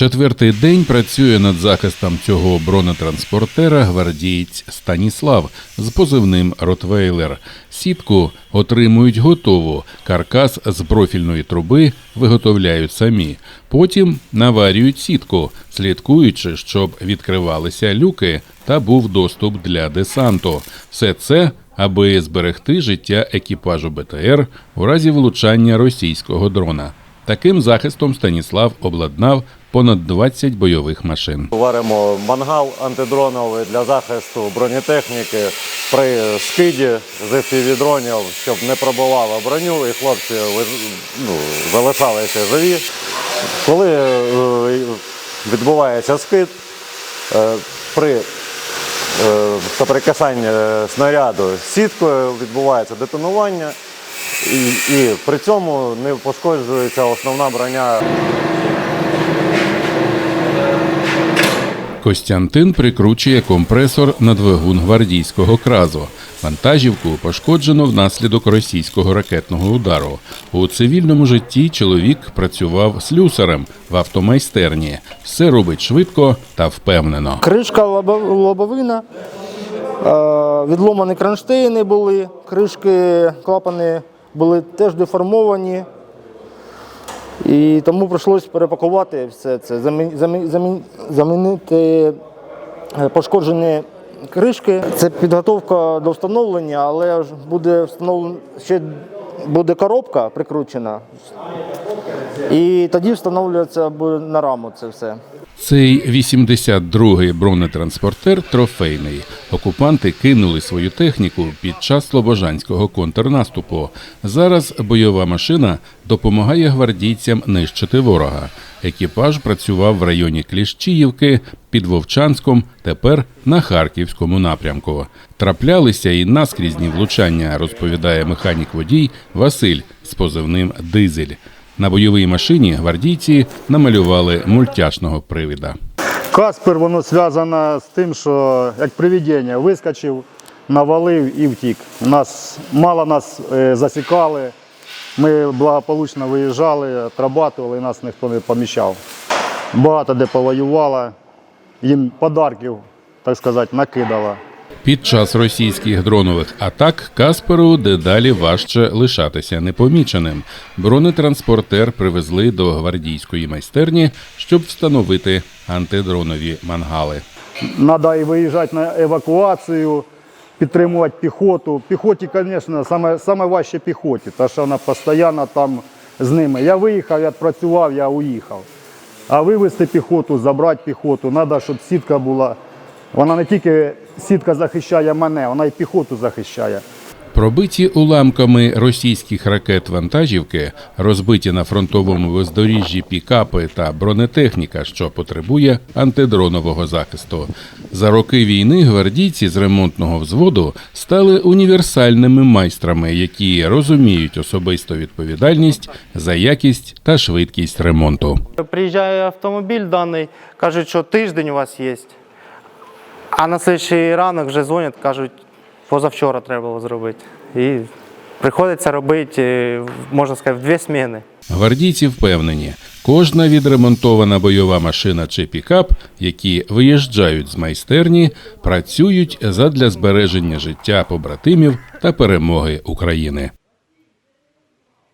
Четвертий день працює над захистом цього бронетранспортера гвардієць Станіслав з позивним Ротвейлер. Сітку отримують готову. Каркас з профільної труби виготовляють самі. Потім наварюють сітку, слідкуючи, щоб відкривалися люки та був доступ для десанту. Все це аби зберегти життя екіпажу БТР у разі влучання російського дрона. Таким захистом Станіслав обладнав понад 20 бойових машин. Варимо мангал антидроновий для захисту бронетехніки при скиді з FPV-дронів, щоб не пробивало броню і хлопці ну, залишалися живі. Коли е, відбувається скид, е, при е, соприкасанні снаряду з сіткою відбувається детонування, і, і при цьому не пошкоджується основна броня Костянтин прикручує компресор на двигун гвардійського кразу. Вантажівку пошкоджено внаслідок російського ракетного удару. У цивільному житті чоловік працював слюсарем в автомайстерні. Все робить швидко та впевнено. Кришка лобо- лобовина, е, відломані кронштейни були, кришки, клапани були теж деформовані. І тому прийшлося перепакувати все це, замі- замі- замі- замінити е, пошкоджені кришки. Це підготовка до встановлення, але буде встановлена ще буде коробка прикручена. І тоді встановлюється на раму це все. Цей 82-й бронетранспортер трофейний. Окупанти кинули свою техніку під час слобожанського контрнаступу. Зараз бойова машина допомагає гвардійцям нищити ворога. Екіпаж працював в районі Кліщіївки під Вовчанськом, тепер на харківському напрямку. Траплялися і наскрізні влучання, розповідає механік-водій Василь з позивним Дизель. На бойовій машині гвардійці намалювали мультяшного привіда. Каспер воно зв'язано з тим, що як привідення вискочив, навалив і втік. Нас мало нас е, засікали. Ми благополучно виїжджали, отрабатували, нас ніхто не поміщав. Багато де повоювало, їм подарків, так сказати, накидало. Під час російських дронових атак Касперу дедалі важче лишатися непоміченим. Бронетранспортер привезли до гвардійської майстерні, щоб встановити антидронові мангали. Треба і виїжджати на евакуацію, підтримувати піхоту. Піхоті, звісно, саме, саме важче піхоті, тому що вона постійно там з ними. Я виїхав, я відпрацював, я уїхав. А вивезти піхоту, забрати піхоту, треба, щоб сітка була. Вона не тільки сітка захищає мене, вона і піхоту захищає. Пробиті уламками російських ракет вантажівки, розбиті на фронтовому бездоріжжі пікапи та бронетехніка, що потребує антидронового захисту. За роки війни гвардійці з ремонтного взводу стали універсальними майстрами, які розуміють особисту відповідальність за якість та швидкість ремонту. Приїжджає автомобіль даний, кажуть, що тиждень у вас є. А на слідчий ранок вже дзвонять, кажуть, позавчора треба було зробити. І приходиться робити, е, можна сказати, в дві зміни. Гвардійці впевнені, кожна відремонтована бойова машина чи пікап, які виїжджають з майстерні, працюють задля збереження життя побратимів та перемоги України.